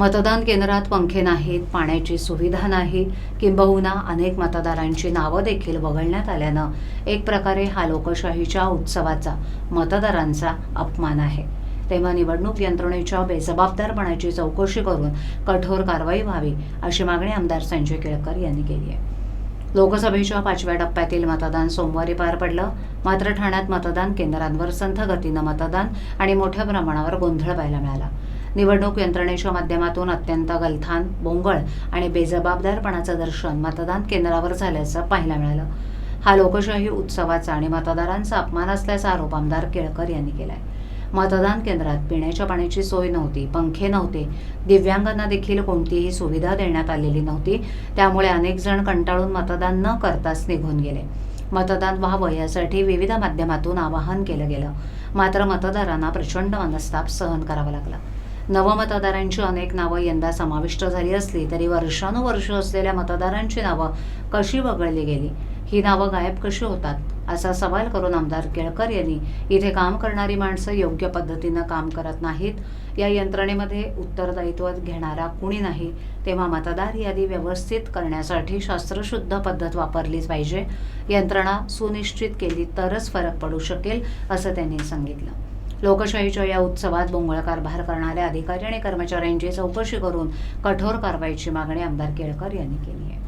मतदान केंद्रात पंखे नाहीत पाण्याची सुविधा नाही किंबहुना अनेक मतदारांची नावं देखील वगळण्यात आल्यानं एक प्रकारे हा लोकशाहीच्या उत्सवाचा मतदारांचा अपमान आहे. तेव्हा निवडणूक यंत्रणेच्या बेजबाबदारपणाची चौकशी करून कठोर कारवाई व्हावी अशी मागणी आमदार संजय केळकर यांनी केली आहे. लोकसभेच्या पाचव्या टप्प्यातील मतदान सोमवारी पार पडलं. मात्र ठाण्यात मतदान केंद्रांवर संथ गतीनं मतदान आणि मोठ्या प्रमाणावर गोंधळ पाहायला मिळाला. निवडणूक यंत्रणेच्या माध्यमातून अत्यंत गलथान बोंगळ आणि बेजबाबदारपणाचं दर्शन मतदान केंद्रावर झाल्याचं पाहायला मिळालं. हा लोकशाही उत्सवाचा आणि मतदारांचा अपमान असल्याचा आरोप आमदार केळकर यांनी केलाय. मतदान केंद्रात पिण्याच्या पाण्याची सोय नव्हती पंखे नव्हते दिव्यांगांना देखील कोणतीही सुविधा देण्यात आलेली नव्हती त्यामुळे अनेक जण कंटाळून मतदान न करताच निघून गेले. मतदान व्हावं यासाठी विविध माध्यमातून आवाहन केलं गेलं. मात्र मतदारांना प्रचंड मनस्ताप सहन करावा लागला. नवमतदारांची अनेक नावं यंदा समाविष्ट झाली असली तरी वर्षानुवर्ष असलेल्या मतदारांची नावं कशी वगळली गेली? ही नावं गायब कशी होतात? असा सवाल करून आमदार केळकर यांनी इथे काम करणारी माणसं योग्य पद्धतीनं काम करत नाहीत. या यंत्रणेमध्ये उत्तरदायित्व घेणारा कुणी नाही तेव्हा मतदार यादी व्यवस्थित करण्यासाठी शास्त्रशुद्ध पद्धत वापरलीच पाहिजे. यंत्रणा सुनिश्चित केली तरच फरक पडू शकेल असं त्यांनी सांगितलं. लोकशाहीच्या या उत्सवात बोंगळ कारभार करणाऱ्या अधिकारी आणि कर्मचाऱ्यांची चौकशी करून कठोर कारवाईची मागणी आमदार केळकर यांनी केली आहे.